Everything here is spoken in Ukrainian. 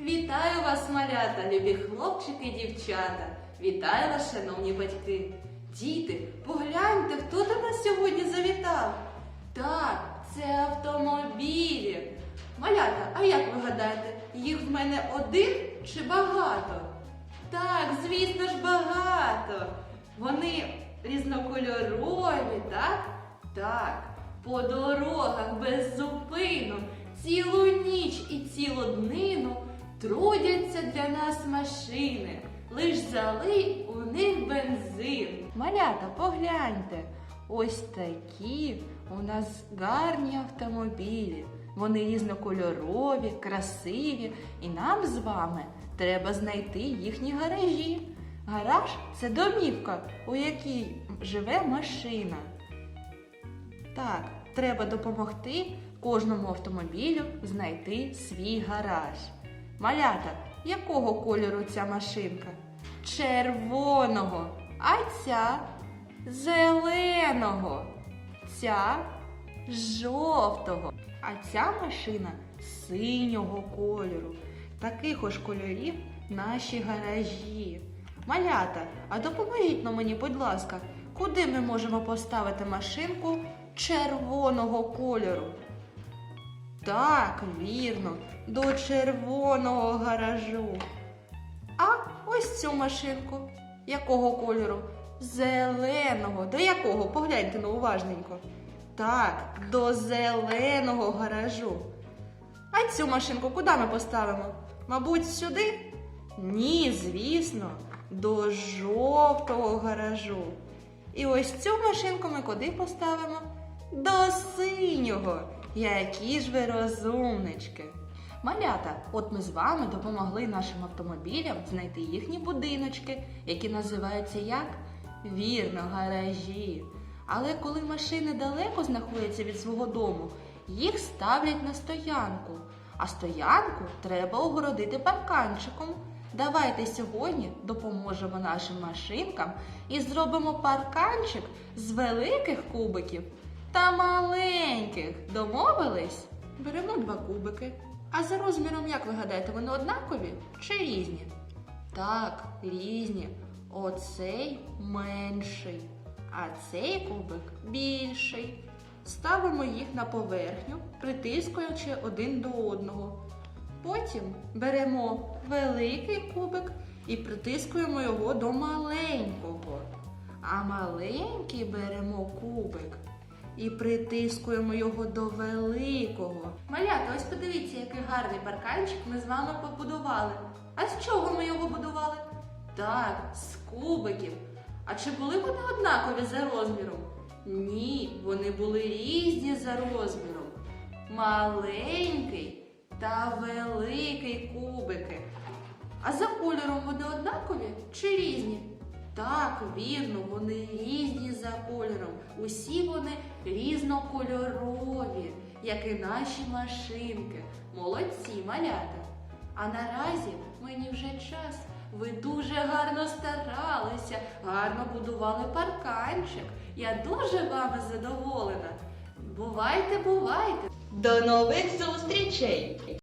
Вітаю вас, малята, любі хлопчики і дівчата. Вітаю вас, шановні батьки. Діти, погляньте, хто до нас сьогодні завітав. Так, це автомобілі. Малята, а як ви гадаєте, їх в мене один чи багато? Так, звісно ж, багато. Вони різнокольорові, так? Так. По дорогах без зупину, цілу ніч і цілу днину трудяться для нас машини. Лиш залий у них бензин. Малята, погляньте, ось такі у нас гарні автомобілі. Вони різнокольорові, красиві, і нам з вами треба знайти їхні гаражі. Гараж це домівка, у якій живе машина. Так, треба допомогти кожному автомобілю знайти свій гараж. Малята, якого кольору ця машинка? Червоного. А ця зеленого. Ця жовтого. А ця машина синього кольору. Таких ось кольорів наші гаражі. Малята, а допоможіть на мені, будь ласка, куди ми можемо поставити машинку червоного кольору? Так, вірно, до червоного гаражу. А ось цю машинку. Якого кольору? Зеленого. До якого? Погляньте ну уважненько. Так, до зеленого гаражу. А цю машинку куди ми поставимо? Мабуть, сюди? Ні, звісно, до жовтого гаражу. І ось цю машинку ми куди поставимо? До синього. Які ж ви розумнички. Малята, от ми з вами допомогли нашим автомобілям знайти їхні будиночки, які називаються як? Вірно, гаражі. Але коли машини далеко знаходяться від свого дому, їх ставлять на стоянку. А стоянку треба огородити парканчиком. Давайте сьогодні допоможемо нашим машинкам і зробимо парканчик з великих кубиків та маленьких. Домовились? Беремо два кубики. А за розміром, як ви гадаєте, вони однакові чи різні? Так, різні. Оцей менший, а цей кубик більший. Ставимо їх на поверхню, притискуючи один до одного. Потім беремо великий кубик і притискуємо його до маленького. А маленький беремо кубик і притискуємо його до великого. Малята, ось подивіться, який гарний парканчик ми з вами побудували. А з чого ми його будували? Так, з кубиків. А чи були вони однакові за розміром? Ні, вони були різні за розміром. Маленький та великий кубики. А за кольором вони однакові чи різні? Так, вірно, вони різні за кольором. Усі вони різнокольорові, як і наші машинки. Молодці, малята. А наразі мені вже час. Ви дуже гарно старалися, гарно будували парканчик. Я дуже вами задоволена. Бувайте, бувайте! До нових зустрічей!